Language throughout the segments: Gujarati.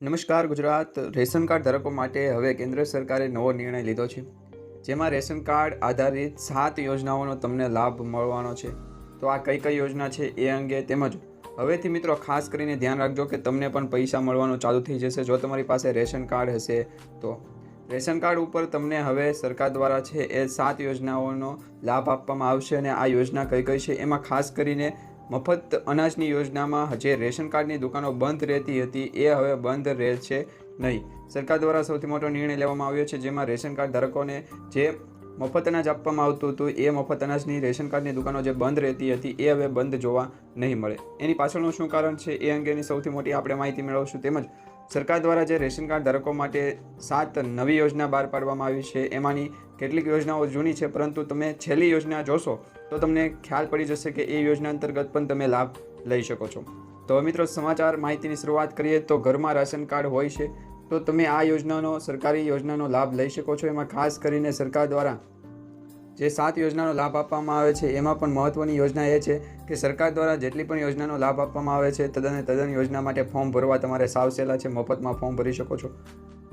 નમસ્કાર ગુજરાત. રેશન કાર્ડ ધારકો માટે હવે કેન્દ્ર સરકારે નવો નિર્ણય લીધો છે, જેમાં રેશન કાર્ડ આધારિત સાત યોજનાઓનો તમને લાભ મળવાનો છે. તો આ કઈ કઈ યોજના છે એ અંગે તેમજ હવેથી મિત્રો ખાસ કરીને ધ્યાન રાખજો કે તમને પણ પૈસા મળવાનું ચાલુ થઈ જશે જો તમારી પાસે રેશન કાર્ડ હશે તો. રેશન કાર્ડ ઉપર તમને હવે સરકાર દ્વારા છે એ સાત યોજનાઓનો લાભ આપવામાં આવશે અને આ યોજના કઈ કઈ છે એમાં ખાસ કરીને મફત અનાજની યોજનામાં જે રેશન કાર્ડની દુકાનો બંધ રહેતી હતી, એ હવે બંધ રહેશે નહીં. સરકાર દ્વારા સૌથી મોટો નિર્ણય લેવામાં આવ્યો છે, જેમાં રેશન કાર્ડ ધારકોને જે મફત અનાજ આપવામાં આવતું હતું, એ મફત અનાજની રેશન કાર્ડની દુકાનો જે બંધ રહેતી હતી, એ હવે બંધ જોવા નહીં મળે. એની પાછળનું શું કારણ છે, એ અંગેની સૌથી મોટી આપણે માહિતી મેળવશું. તેમજ સરકાર દ્વારા જે રેશન કાર્ડ ધારકો માટે સાત નવી યોજના બહાર પાડવામાં આવી છે, એમાંની કેટલીક યોજનાઓ જૂની છે, પરંતુ તમે છેલ્લી યોજના જોશો, તો તમને ખ્યાલ પડી જશે કે એ યોજના અંતર્ગત પણ તમે લાભ લઈ શકો છો. તો મિત્રો, સમાચાર માહિતીની શરૂઆત કરીએ, તો ઘરમાં રાશન કાર્ડ હોય છે, તો તમે આ યોજનાનો, સરકારી યોજનાનો લાભ લઈ શકો છો. એમાં ખાસ કરીને સરકાર દ્વારા જે સાત યોજનાનો લાભ આપવામાં આવે છે, એમાં પણ મહત્ત્વની યોજના એ છે કે સરકાર દ્વારા જેટલી પણ યોજનાનો લાભ આપવામાં આવે છે તદ્દન તદ્દન યોજના માટે ફોર્મ ભરવા તમારે સાવસેલા છે, મફતમાં ફોર્મ ભરી શકો છો.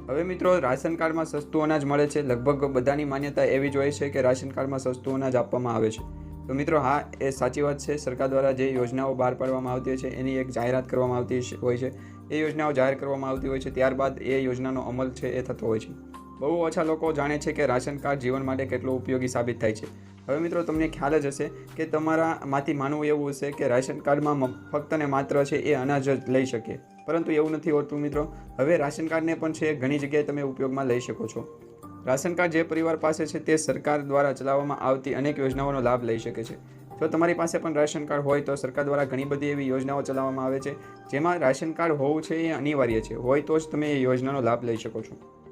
હવે મિત્રો, રાશન કાર્ડમાં સસ્તું અનાજ મળે છે. લગભગ બધાની માન્યતા એવી જ હોય છે કે રાશન કાર્ડમાં સસ્તું અનાજ આપવામાં આવે છે. તો મિત્રો, હા, એ સાચી વાત છે. સરકાર દ્વારા જે યોજનાઓ બહાર પાડવામાં આવતી હોય છે, એની એક જાહેરાત કરવામાં આવતી હોય છે. એ યોજનાઓ જાહેર કરવામાં આવતી હોય છે, ત્યારબાદ એ યોજનાનો અમલ છે, એ થતો હોય છે. બહુ ઓછા લોકો જાણે છે કે રાશન કાર્ડ જીવન માટે કેટલું ઉપયોગી સાબિત થાય છે. હવે મિત્રો, તમને ખ્યાલ જ હશે કે તમારામાંથી માનવું એવું હશે કે રાશન કાર્ડમાં ફક્ત ને માત્ર છે એ અનાજ જ લઈ શકે. પરંતુ એવું નથી હોતું મિત્રો. હવે રાશન કાર્ડને પણ છે ઘણી જગ્યાએ તમે ઉપયોગમાં લઈ શકો છો. રાશન કાર્ડ જે પરિવાર પાસે છે તે સરકાર દ્વારા ચલાવવામાં આવતી અનેક યોજનાઓનો લાભ લઈ શકે છે. જો તમારી પાસે પણ રાશન કાર્ડ હોય તો સરકાર દ્વારા ઘણી બધી એવી યોજનાઓ ચલાવવામાં આવે છે, જેમાં રાશન કાર્ડ હોવું છે એ અનિવાર્ય છે. હોય તો જ તમે એ યોજનાનો લાભ લઈ શકો છો.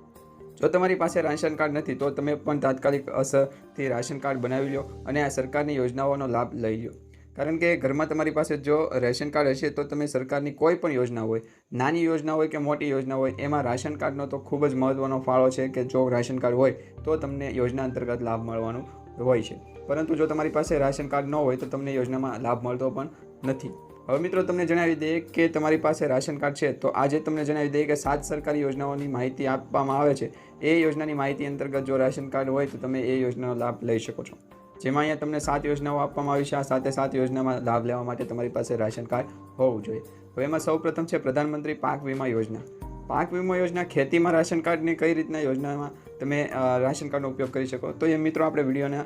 જો તમારી પાસે રાશન કાર્ડ નથી, તો તમે પણ તાત્કાલિક અસરથી રાશન કાર્ડ બનાવી લો અને આ સરકારની યોજનાઓનો લાભ લઈ લો. કારણ કે ઘરમાં તમારી પાસે જો રેશન કાર્ડ હશે, તો તમે સરકારની કોઈ પણ યોજના હોય, નાની યોજના હોય કે મોટી યોજના હોય, એમાં રાશન કાર્ડનો તો ખૂબ જ મહત્ત્વનો ફાળો છે કે જો રાશન કાર્ડ હોય, તો તમને યોજના અંતર્ગત લાભ મળવાનું હોય છે. પરંતુ જો તમારી પાસે રાશન કાર્ડ ન હોય, તો તમને યોજનામાં લાભ મળતો પણ નથી. હવે મિત્રો, તમને જણાવી દઈએ કે તમારી પાસે રાશન કાર્ડ છે, તો આજે તમને જણાવી દઈએ કે સાત સરકારી યોજનાઓની માહિતી આપવામાં આવે છે. એ યોજનાની માહિતી અંતર્ગત જો રાશન કાર્ડ હોય, તો તમે એ યોજનાનો લાભ લઈ શકો છો. જેમાં અહીંયા તમને સાત યોજનાઓ આપવામાં આવી છે. આ સાથે સાત યોજનામાં લાભ લેવા માટે તમારી પાસે રાશન કાર્ડ હોવું જોઈએ. હવે એમાં સૌ પ્રથમ છે પ્રધાનમંત્રી પાક વીમા યોજના. પાક વીમા યોજના ખેતીમાં રાશન કાર્ડની કઈ રીતના યોજનામાં તમે રાશન કાર્ડનો ઉપયોગ કરી શકો? તો એ મિત્રો, આપણે વિડીયોના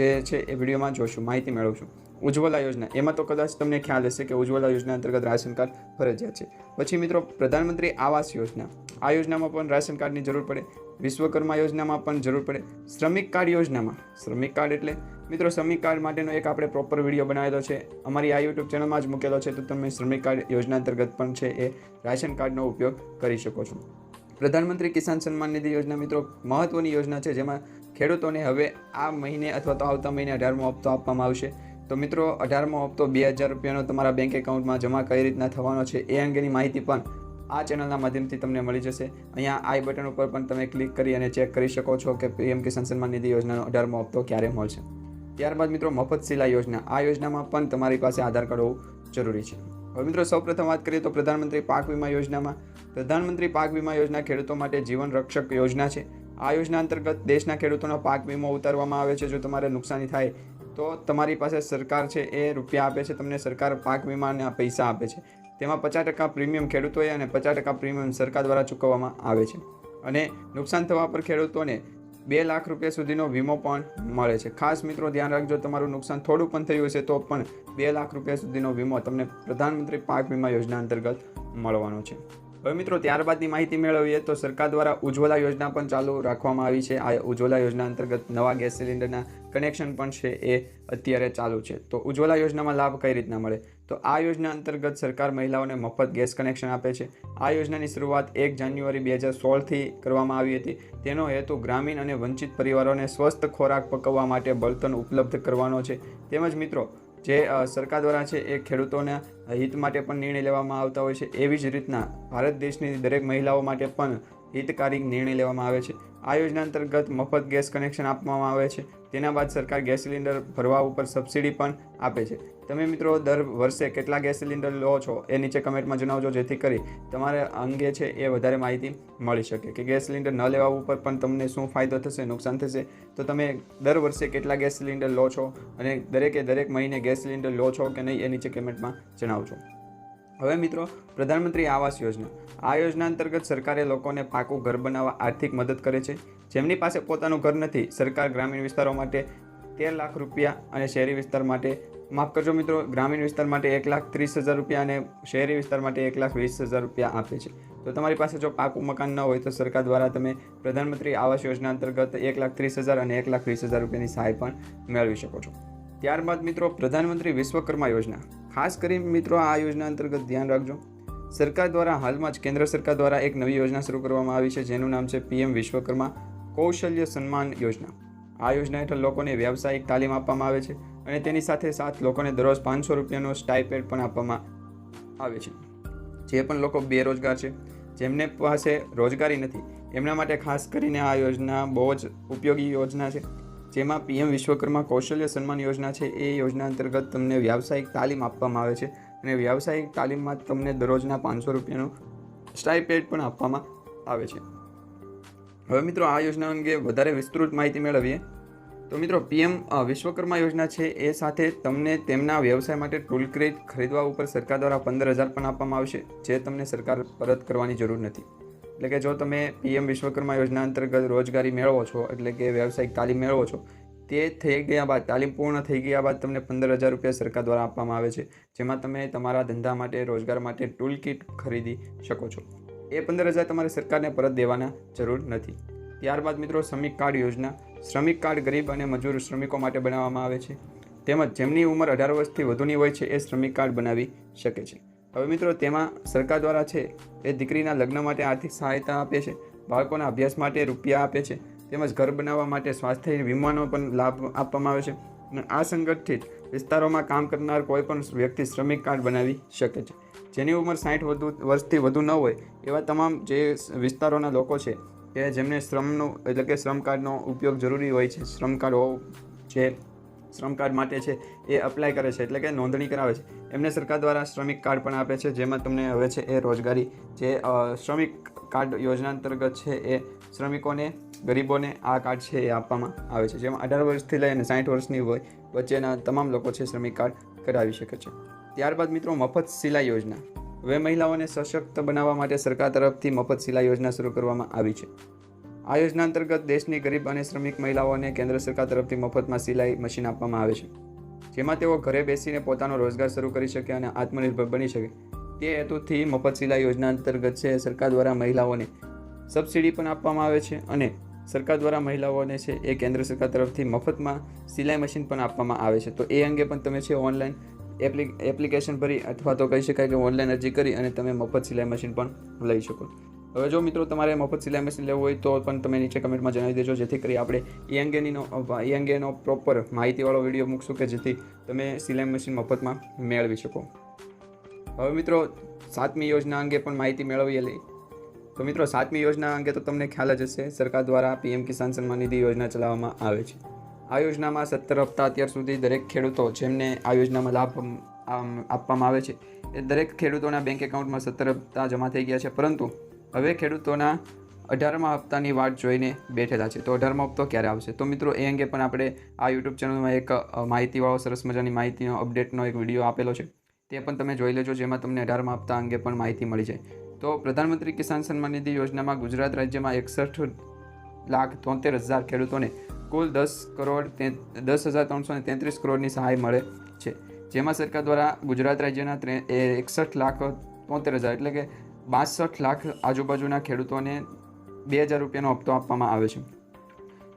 જે છે એ વિડીયોમાં જોશું. માહિતી મેળવશું. ઉજ્જવલા યોજના. એમાં તો કદાચ તમને ખ્યાલ હશે કે ઉજ્જવલા યોજના અંતર્ગત રાશન કાર્ડ ફરજિયાત છે. પછી મિત્રો, પ્રધાનમંત્રી આવાસ યોજના. આ યોજનામાં પણ રાશન કાર્ડની જરૂર પડે. વિશ્વકર્મા યોજનામાં પણ જરૂર પડે. શ્રમિક કાર્ડ યોજનામાં. શ્રમિક કાર્ડ એટલે, મિત્રો, શ્રમિક કાર્ડ માટેનો એક આપણે પ્રોપર વીડિયો બનાવેલો છે. અમારી આ યુટ્યુબ ચેનલમાં જ મૂકેલો છે, તો તમે શ્રમિક કાર્ડ યોજના અંતર્ગત પણ છે એ રાશન કાર્ડનો ઉપયોગ કરી શકો છો. પ્રધાનમંત્રી કિસાન સન્માન નિધિ યોજના, મિત્રો, મહત્વની યોજના છે, જેમાં ખેડૂતોને હવે આ મહિને અથવા તો આવતા મહિને અઢારમો હપ્તો આપવામાં આવશે. તો મિત્રો, અઢારમો હપ્તો બે હજાર રૂપિયાનો તમારા બેંક એકાઉન્ટમાં જમા કઈ રીતના થવાનો છે એ અંગેની માહિતી પણ આ ચેનલના માધ્યમથી તમને મળી જશે. અહીંયા આઈ બટન ઉપર પણ તમે ક્લિક કરી અને ચેક કરી શકો છો કે પીએમ કિસાન સન્માન નિધિ યોજનાનો અઢારમો હપ્તો ક્યારે મળશે. ત્યારબાદ મિત્રો, મફત સિલાઈ યોજના. આ યોજનામાં પણ તમારી પાસે આધાર કાર્ડ હોવું જરૂરી છે. હવે મિત્રો, સૌપ્રથમ વાત કરીએ તો પ્રધાનમંત્રી પાક વીમા યોજનામાં. પ્રધાનમંત્રી પાક વીમા યોજના ખેડૂતો માટે જીવન રક્ષક યોજના છે. આ યોજના અંતર્ગત દેશના ખેડૂતોનો પાક વીમો ઉતારવામાં આવે છે. જો તમારે નુકસાની થાય તો તમારી પાસે સરકાર છે એ રૂપિયા આપે છે, તમને સરકાર પાક વીમાના પૈસા આપે છે. તેમાં પચાસ ટકા પ્રીમિયમ ખેડૂતોએ અને પચાસ ટકા પ્રીમિયમ સરકાર દ્વારા ચૂકવવામાં આવે છે. અને નુકસાન થવા પર ખેડૂતોને બે લાખ રૂપિયા સુધીનો વીમો પણ મળે છે. ખાસ મિત્રો ધ્યાન રાખજો, તમારું નુકસાન થોડું પણ થયું હશે તો પણ બે લાખ રૂપિયા સુધીનો વીમો તમને પ્રધાનમંત્રી પાક વીમા યોજના અંતર્ગત મળવાનો છે. હવે મિત્રો, ત્યારબાદની માહિતી મેળવીએ તો સરકાર દ્વારા ઉજ્જવલા યોજના પણ ચાલુ રાખવામાં આવી છે. આ ઉજ્જવલા યોજના અંતર્ગત નવા ગેસ સિલિન્ડરના કનેક્શન પણ છે એ અત્યારે ચાલુ છે. તો ઉજ્જવલા યોજનામાં લાભ કઈ રીતના મળે? તો આ યોજના અંતર્ગત સરકાર મહિલાઓને મફત ગેસ કનેક્શન આપે છે. આ યોજનાની શરૂઆત એક જાન્યુઆરી બે હજાર સોળથી કરવામાં આવી હતી. તેનો હેતુ ગ્રામીણ અને વંચિત પરિવારોને સ્વસ્થ ખોરાક પકવવા માટે બળતણ ઉપલબ્ધ કરવાનો છે. તેમજ મિત્રો જે સરકાર દ્વારા છે એ ખેડૂતોના હિત માટે પણ નિર્ણય લેવામાં આવતા હોય છે. એવી જ રીતના ભારત દેશની દરેક મહિલાઓ માટે પણ હિતકારી નિર્ણય લેવામાં આવે છે. આ યોજના અંતર્ગત મફત ગેસ કનેક્શન આપવામાં આવે છે. તેના બાદ સરકાર ગેસ સિલિન્ડર ભરવા ઉપર સબસિડી પણ આપે છે. તમે મિત્રો દર વર્ષે કેટલા ગેસ સિલિન્ડર લો છો એ નીચે કમેન્ટમાં જણાવજો, જેથી કરી તમારે અંગે છે એ વધારે માહિતી મળી શકે. કે ગેસ સિલિન્ડર ન લેવા ઉપર પણ તમને શું ફાયદો થશે, નુકસાન થશે? તો તમે દર વર્ષે કેટલા ગેસ સિલિન્ડર લો છો? અને દરેકે દરેક મહિને ગેસ સિલિન્ડર લો છો કે નહીં એ નીચે કમેન્ટમાં જણાવજો. હવે મિત્રો, પ્રધાનમંત્રી આવાસ યોજના. આ યોજના અંતર્ગત સરકારે લોકોને પાકું ઘર બનાવવા આર્થિક મદદ કરે છે. જેમની પાસે પોતાનું ઘર નથી, સરકાર ગ્રામીણ વિસ્તારો માટે તેર લાખ રૂપિયા અને શહેરી વિસ્તાર માટે, માફ કરજો મિત્રો, ગ્રામીણ વિસ્તાર માટે એક લાખ ત્રીસ હજાર રૂપિયા અને શહેરી વિસ્તાર માટે એક લાખ વીસ હજાર રૂપિયા આપે છે. તો તમારી પાસે જો પાકું મકાન ન હોય તો સરકાર દ્વારા તમે પ્રધાનમંત્રી આવાસ યોજના અંતર્ગત એક લાખ ત્રીસ હજાર અને એક લાખ વીસ હજાર રૂપિયાની સહાય પણ મેળવી શકો છો. ત્યારબાદ મિત્રો, પ્રધાનમંત્રી વિશ્વકર્મા યોજના. ખાસ કરી મિત્રો આ યોજના અંતર્ગત ધ્યાન રાખજો. સરકાર દ્વારા હાલમાં જ કેન્દ્ર સરકાર દ્વારા એક નવી યોજના શરૂ કરવામાં આવી છે, જેનું નામ છે પીએમ વિશ્વકર્મા કૌશલ્ય સન્માન યોજના. આ યોજના હેઠળ લોકોને વ્યાવસાયિક તાલીમ આપવામાં આવે છે અને તેની સાથે સાથ લોકોને દરરોજ પાંચસો રૂપિયાનો સ્ટાઇપેડ પણ આપવામાં આવે છે. જે પણ લોકો બેરોજગાર છે, જેમને પાસે રોજગારી નથી, એમના માટે ખાસ કરીને આ યોજના બહુ જ ઉપયોગી યોજના છે. જેમાં પીએમ વિશ્વકર્મા કૌશલ્ય સન્માન યોજના છે, એ યોજના અંતર્ગત તમને વ્યાવસાયિક તાલીમ આપવામાં આવે છે અને વ્યાવસાયિક તાલીમમાં તમને દરરોજના પાંચસો રૂપિયાનું સ્ટાઇપેડ પણ આપવામાં આવે છે. હવે મિત્રો આ યોજના અંગે વધારે વિસ્તૃત માહિતી મેળવીએ. તો મિત્રો પીએમ વિશ્વકર્મા યોજના છે, એ સાથે તમને તેમના વ્યવસાય માટે ટૂલ કિટ ખરીદવા ઉપર સરકાર દ્વારા પંદર હજાર પણ આપવામાં આવશે, જે તમને સરકાર પરત કરવાની જરૂર નથી. એટલે કે જો તમે પીએમ વિશ્વકર્મા યોજના અંતર્ગત રોજગારી મેળવો છો, એટલે કે વ્યવસાયિક તાલીમ મેળવો છો, તે થઈ ગયા બાદ, તાલીમ પૂર્ણ થઈ ગયા બાદ તમને પંદર હજાર રૂપિયા સરકાર દ્વારા આપવામાં આવે છે, જેમાં તમે તમારા ધંધા માટે, રોજગાર માટે ટૂલ કિટ ખરીદી શકો છો. એ પંદર હજાર તમારે સરકારને પરત દેવાના જરૂર નથી. ત્યારબાદ મિત્રો, શ્રમિક કાર્ડ યોજના. શ્રમિક કાર્ડ ગરીબ અને મજૂર શ્રમિકો માટે બનાવવામાં આવે છે. તેમજ જેમની ઉંમર અઢાર વર્ષથી વધુની હોય છે, એ શ્રમિક કાર્ડ બનાવી શકે છે. હવે મિત્રો, તેમાં સરકાર દ્વારા છે, એ દીકરીના લગ્ન માટે આર્થિક સહાયતા આપે છે, બાળકોના અભ્યાસ માટે રૂપિયા આપે છે, તેમજ ઘર બનાવવા માટે સ્વાસ્થ્ય વીમાનો પણ લાભ આપવામાં આવે છે અને આ સંગઠિત વિસ્તારોમાં કામ કરનાર કોઈપણ વ્યક્તિ શ્રમિક કાર્ડ બનાવી શકે છે. જેની ઉંમર સાઠ વધુ વર્ષથી વધુ ન હોય, એવા તમામ જે વિસ્તારોના લોકો છે, કે જેમને શ્રમનો, એટલે કે શ્રમ કાર્ડનો ઉપયોગ જરૂરી હોય છે, શ્રમ કાર્ડ હોવું જે શ્રમ કાર્ડ માટે છે, એ અપ્લાય કરે છે, એટલે કે નોંધણી કરાવે છે. એમને સરકાર દ્વારા શ્રમિક કાર્ડ પણ આપે છે, જેમાં તમને હવે છે એ રોજગારી જે શ્રમિક કાર્ડ યોજના અંતર્ગત છે એ શ્રમિકોને, ગરીબોને આ કાર્ડ છે એ આપવામાં આવે છે. જેમાં અઢાર વર્ષથી લઈને સાઠ વર્ષની હોય, વચ્ચેના તમામ લોકો છે શ્રમિક કાર્ડ કરાવી શકે છે. ત્યારબાદ મિત્રો મફત સિલાઈ યોજના. હવે મહિલાઓને સશક્ત બનાવવા માટે સરકાર તરફથી મફત સિલાઈ યોજના શરૂ કરવામાં આવી છે. આ યોજના અંતર્ગત દેશની ગરીબ અને શ્રમિક મહિલાઓને કેન્દ્ર સરકાર તરફથી મફતમાં સિલાઈ મશીન આપવામાં આવે છે, જેમાં તેઓ ઘરે બેસીને પોતાનો રોજગાર શરૂ કરી શકે અને આત્મનિર્ભર બની શકે. તે હેતુથી મફત સિલાઈ યોજના અંતર્ગત છે, સરકાર દ્વારા મહિલાઓને સબસિડી પણ આપવામાં આવે છે અને સરકાર દ્વારા મહિલાઓને છે એ કેન્દ્ર સરકાર તરફથી મફતમાં સિલાઈ મશીન પણ આપવામાં આવે છે. તો એ અંગે પણ તમે છે ઓનલાઈન એપ્લિ એપ્લિકેશન ભરી અથવા તો કહી શકાય કે ઓનલાઈન અરજી કરી અને તમે મફત સિલાઈ મશીન પણ લઈ શકો. હવે જો મિત્રો તમારે મફત સિલાઈ મશીન લેવું હોય તો પણ તમે નીચે કમેન્ટમાં જણાવી દેજો. જેથી કરી આપણે એ અંગેનીનો એ અંગેનો પ્રોપર માહિતીવાળો વીડિયો મૂકશું કે જેથી તમે સિલાઈ મશીન મફતમાં મેળવી શકો. હવે મિત્રો સાતમી યોજના અંગે પણ માહિતી મેળવીએ લઈ. તો મિત્રો સાતમી યોજના અંગે તો તમને ખ્યાલ જ હશે, સરકાર દ્વારા પીએમ કિસાન સન્માન નિધિ યોજના ચલાવવામાં આવે છે. આ યોજનામાં સત્તર હપ્તા અત્યાર સુધી દરેક ખેડૂતો જેમને આ યોજનામાં લાભ આપવામાં આવે છે, એ દરેક ખેડૂતોના બેંક એકાઉન્ટમાં સત્તર હપ્તા જમા થઈ ગયા છે. પરંતુ હવે ખેડૂતોના અઢારમા હપ્તાની વાટ જોઈને બેઠેલા છે. તો અઢારમો હપ્તો ક્યારે આવશે? તો મિત્રો, એ અંગે પણ આપણે આ યુટ્યુબ ચેનલમાં એક માહિતીવાળો સરસ મજાની માહિતીનો અપડેટનો એક વીડિયો આપેલો છે. તે પણ તમે જોઈ લેજો, જેમાં તમને અઢારમા હપ્તા અંગે પણ માહિતી મળી જાય. તો પ્રધાનમંત્રી કિસાન સન્માન નિધિ યોજનામાં ગુજરાત રાજ્યમાં એકસઠ લાખ તોતેર હજાર ખેડૂતોને કુલ દસ કરોડ દસ હજાર ત્રણસો ને તેત્રીસ કરોડની સહાય મળે છે. જેમાં સરકાર દ્વારા ગુજરાત રાજ્યના એકસઠ લાખ તોતેર હજાર, એટલે કે બાસઠ લાખ આજુબાજુના ખેડૂતોને બે હજાર રૂપિયાનો હપ્તો આપવામાં આવે છે.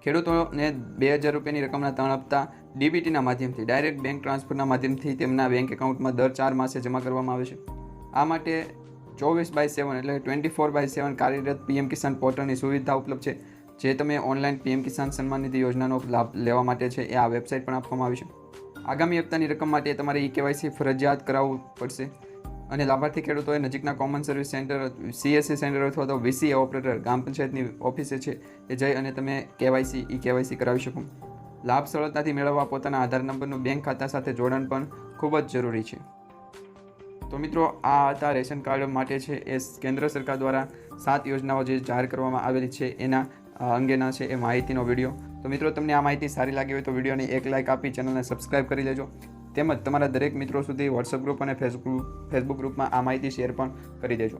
ખેડૂતોને બે હજાર રૂપિયાની રકમના ત્રણ હપ્તા ડીબીટીના માધ્યમથી, ડાયરેક્ટ બેંક ટ્રાન્સફરના માધ્યમથી તેમના બેંક એકાઉન્ટમાં દર ચાર માસે જમા કરવામાં આવે છે. આ માટે ચોવીસ બાય સેવન એટલે ટ્વેન્ટી ફોર બાય સેવન કાર્યરત પીએમ કિસાન પોર્ટલની સુવિધા ઉપલબ્ધ છે, જે તમે ઓનલાઈન પીએમ કિસાન સન્માન નિધિ યોજનાનો લાભ લેવા માટે છે એ આ વેબસાઇટ પણ આપવામાં આવી છે. આગામી હપ્તાની રકમ માટે તમારે ઈ કેવાયસી ફરજિયાત કરાવવું પડશે. અને લાભાર્થી ખેડૂતોએ નજીકના common service centre CSC centre અથવા તો વીસી ઓપરેટર ગ્રામ પંચાયતની ઓફિસે છે એ જઈ અને તમે કેવાયસી ઈ કેવાયસી કરાવી શકો. લાભ સરળતાથી મેળવવા પોતાના આધાર નંબરનું બેંક ખાતા સાથે જોડાણ પણ ખૂબ જ જરૂરી છે. તો મિત્રો, આ હતા રેશન કાર્ડ માટે છે એ કેન્દ્ર સરકાર દ્વારા સાત યોજનાઓ જે જાહેર કરવામાં આવેલી છે એના અંગેના છે એ માહિતીનો વીડિયો. તો મિત્રો, તમને આ માહિતી સારી લાગી હોય તો વિડીયોને એક લાઇક આપી, ચેનલને સબસ્ક્રાઇબ કરી લેજો. તેમજ તમારા દરેક મિત્રો સુધી વોટ્સઅપ ગ્રુપ અને ફેસબુક ફેસબુક ગ્રુપમાં આ માહિતી શેર પણ કરી દેજો.